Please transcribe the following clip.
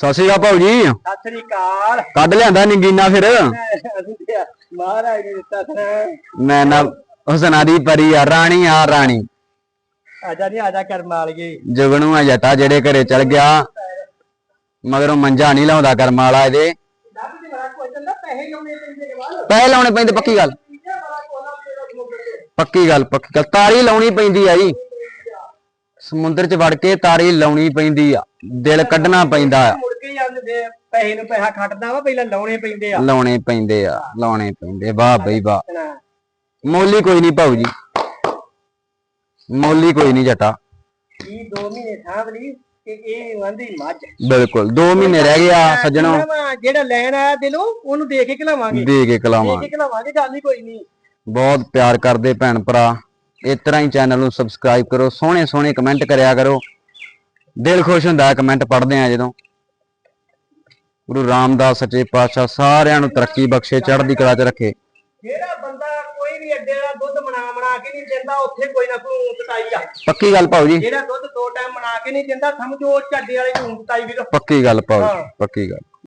ਸਤਿ ਸ਼੍ਰੀ ਅਕਾਲ ਭਾਊ ਜੀ। ਸਤਿ ਸ੍ਰੀ ਅਕਾਲ। ਕੱਢ ਲਿਆਂਦਾ ਨਗੀਨਾ ਫਿਰ। ਮਹਾਰਾਜ ਨੇ ਦਿੱਤਾ ਮੈਂ ਨਾ ਹੁਸਨਾ ਦੀ ਪਰੀ ਆ ਰਾਣੀ ਆ ਰਾਣੀ। ਆਜਾ ਨਹੀਂ ਆਜਾ ਕਰ ਮਾਲਗੇ। ਜਗਣੂ ਆ ਜੱਟਾ ਜਿਹੜੇ ਘਰੇ ਚਲ ਗਿਆ। ਮਗਰੋਂ ਮੰਜਾ ਨਹੀਂ ਲਾਉਂਦਾ ਕਰਮ ਵਾਲਾ ਇਹਦੇ। ਪੈਸੇ ਲਾਉਣੇ ਪੈਂਦੇ ਪੱਕੀ ਗੱਲ। ਪੱਕੀ ਗੱਲ ਪੱਕੀ ਗੱਲ। ਤਾਰੀ ਲਾਉਣੀ ਪੈਂਦੀ ਆ ਜੀ। ਸਮੁੰਦਰ 'ਚ ਵੜ ਕੇ ਤਾਰੀ ਲਾਉਣੀ ਪੈਂਦੀ ਆ। ਦਿਲ ਕੱਢਣਾ ਪੈਂਦਾ ਆ। ਮੁੜ ਕੇ ਜਾਂਦੇ ਦੇ ਪੈਸੇ ਨੂੰ ਪੈਸਾ ਖੱਟਦਾ ਵਾ ਪਹਿਲਾਂ ਲਾਉਣੇ ਪੈਂਦੇ ਆ। ਲਾਉਣੇ ਪੈਂਦੇ ਆ ਲਾਉਣੇ ਪੈਂਦੇ ਵਾਹ ਬਈ ਵਾਹ। ਮੋਲੀ ਕੋਈ ਨਹੀਂ ਭਾਊ ਜੀ। ਮੋਲੀ ਕੋਈ ਨਹੀਂ ਜੱਟਾ। ਇਹ 2 ਮਹੀਨੇ ਸਾਂਭ ਲਈ ਤੇ ਇਹ ਵੰਦੀ ਮੱਝ। ਬਿਲਕੁਲ 2 ਮਹੀਨੇ ਰਹਿ ਗਏ ਆ ਸੱਜਣੋ। ਜਿਹੜਾ ਲੈਣ ਆਇਆ ਦਿਲੋਂ ਉਹਨੂੰ ਦੇ ਕੇ ਖਿਲਾਵਾਂਗੇ ਦੇ ਕੇ ਦੇ ਕਲਾਵਾਂ ਕੇ ਖਿਲਾਵਾਂਗੇ ਗੱਲ ਹੀ ਕੋਈ ਨਹੀਂ ਬਹੁਤ ਪਿਆਰ ਕਰਦੇ ਭੈਣ ਭਰਾ। ਇਸ ਤਰ੍ਹਾਂ ਹੀ ਚੈਨਲ ਨੂੰ ਸਬਸਕ੍ਰਾਈਬ ਕਰੋ ਸੋਹਣੇ ਸੋਹਣੇ ਕਮੈਂਟ ਕਰਿਆ ਕਰੋ। ਦਿਲ ਖੁਸ਼ ਹੁੰਦਾ ਕਮੈਂਟ ਪੜ੍ਹਦੇ ਆ ਜਦੋਂ। ਗੁਰੂ ਰਾਮਦਾਸ ਸੱਚੇ ਪਾਤਸ਼ਾਹ ਸਾਰਿਆਂ ਨੂੰ ਤਰੱਕੀ ਬਖਸ਼ੇ ਚੜ੍ਹਦੀ ਕਲਾ 'ਚ ਰੱਖੇ। ਜਿਹੜਾ ਬੰਦਾ ਕੋਈ ਵੀ ਅੱਡੇ ਦਾ ਦੁੱਧ ਬਣਾ ਬਣਾ ਕੇ ਨਹੀਂ ਦਿੰਦਾ ਉੱਥੇ ਕੋਈ ਨਾ ਕੋਈ ਊਂਟ ਤਾਈ ਆ। ਪੱਕੀ ਗੱਲ ਭਾਊ ਜੀ। ਜਿਹੜਾ ਦੁੱਧ ਦੋ ਟਾਈਮ ਬਣਾ ਕੇ ਨਹੀਂ ਦਿੰਦਾ ਸਮਝੋ ਉਹ ਝੱਡੇ ਵਾਲੇ ਨੂੰ ਊਂਟ ਤਾਈ ਵੀਰ ਪੱਕੀ ਗੱਲ ਭਾਊ ਜੀ। ਪੱਕੀ ਗੱਲ।